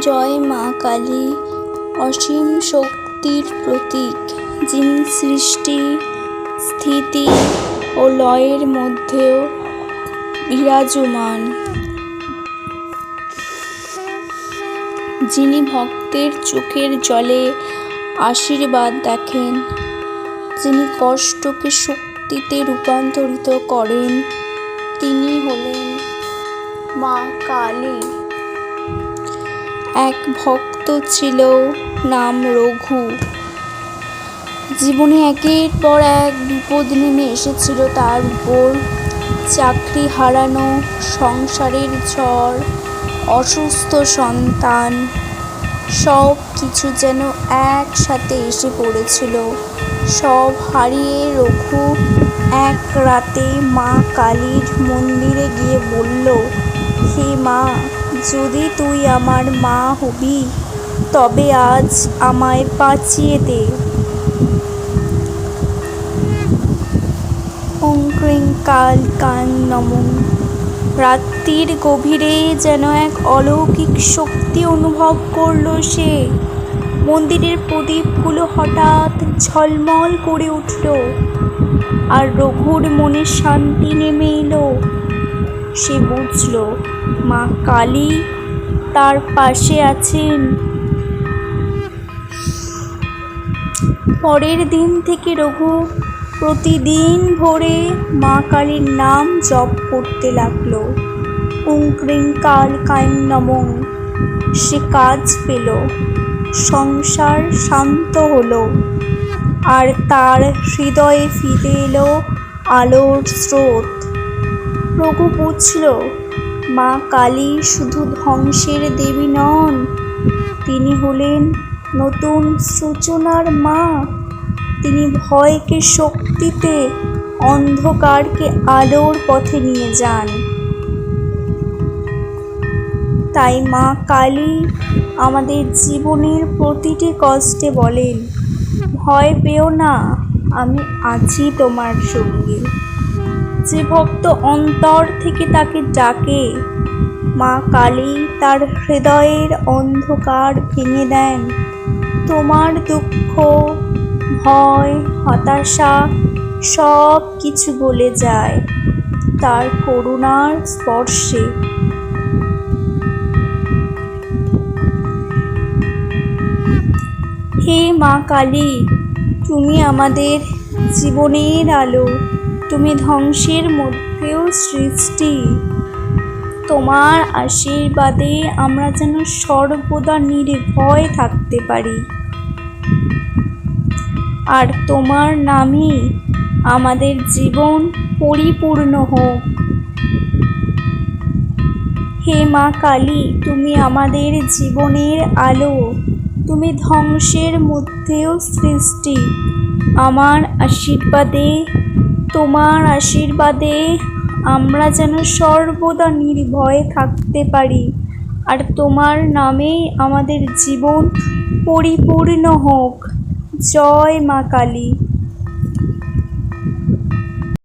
জয় মা কালী, অসীম শক্তির প্রতীক, যিনি সৃষ্টি, স্থিতি ও লয়ের মধ্যেও বিরাজমান। যিনি ভক্তের চোখের জলে আশীর্বাদ দেখেন, যিনি কষ্টকে শক্তিতে রূপান্তরিত করেন, তিনি হলেন মা কালী। এক ভক্ত ছিল, নাম রঘু। জীবনে একের পর এক বিপদ নেমে এসেছিল তার উপর। চাকরি হারানো, সংসারের ঝড়, অসুস্থ সন্তান, সব কিছু যেন একসাথে এসে পড়েছিল। সব হারিয়ে রঘু এক রাতে মা কালীর মন্দিরে গিয়ে বলল, হে মা যদি তুই আমার মা হবি, তবে আজ আমায় বাঁচিয়ে দে। কাল কান নমন রাত্রির গভীরে যেন এক অলৌকিক শক্তি অনুভব করল সে। মন্দিরের প্রদীপগুলো হঠাৎ ঝলমল করে উঠল, আর রঘুর মনে শান্তি নেমে এলো। সে বুঝল, মা কালী তার পাশে আছেন। পরের দিন থেকে রঘু প্রতিদিন ভোরে মা কালীর নাম জপ করতে লাগল। উং ক্রিং কাল কাইং নমং। সে কাজ পেল, সংসার শান্ত হলো, আর তার হৃদয়ে ফিরে এলো আলোর স্রোত। রঘু বুঝল, মা কালী শুধু ধ্বংসের দেবী নন, তিনি হলেন নতুন সূচনার মা। তিনি ভয়কে শক্তিতে, অন্ধকারকে আলোর পথে নিয়ে যান। তাই মা কালী আমাদের জীবনের প্রতিটি কষ্টে বলেন, ভয় পেও না, আমি আছি তোমার সঙ্গে। যে ভক্ত অন্তর থেকে তাকে ডাকে। মা কালী তার হৃদয়ের অন্ধকার ভেঙে দেন। তোমার দুঃখ, ভয়, হতাশা সব কিছু বলে যায় তার করুণার স্পর্শে। হে মা কালী, তুমি আমাদের জীবনের আলো তুমি ধ্বংসের মধ্যেও সৃষ্টি। তোমার আশীর্বাদে আমরা যেন সর্বদা নির্ভয় থাকতে পারি। আর তোমার নামই আমাদের জীবন পরিপূর্ণ হোক। হে মা কালী, তুমি আমাদের জীবনের আলো, তুমি ধ্বংসের মধ্যেও সৃষ্টি। আমার আশীর্বাদে তোমার আশীর্বাদে আমরা যেন সর্বদা নির্ভয়ে থাকতে পারি। আর তোমার নামেই আমাদের জীবন পরিপূর্ণ হোক। জয় মা কালী।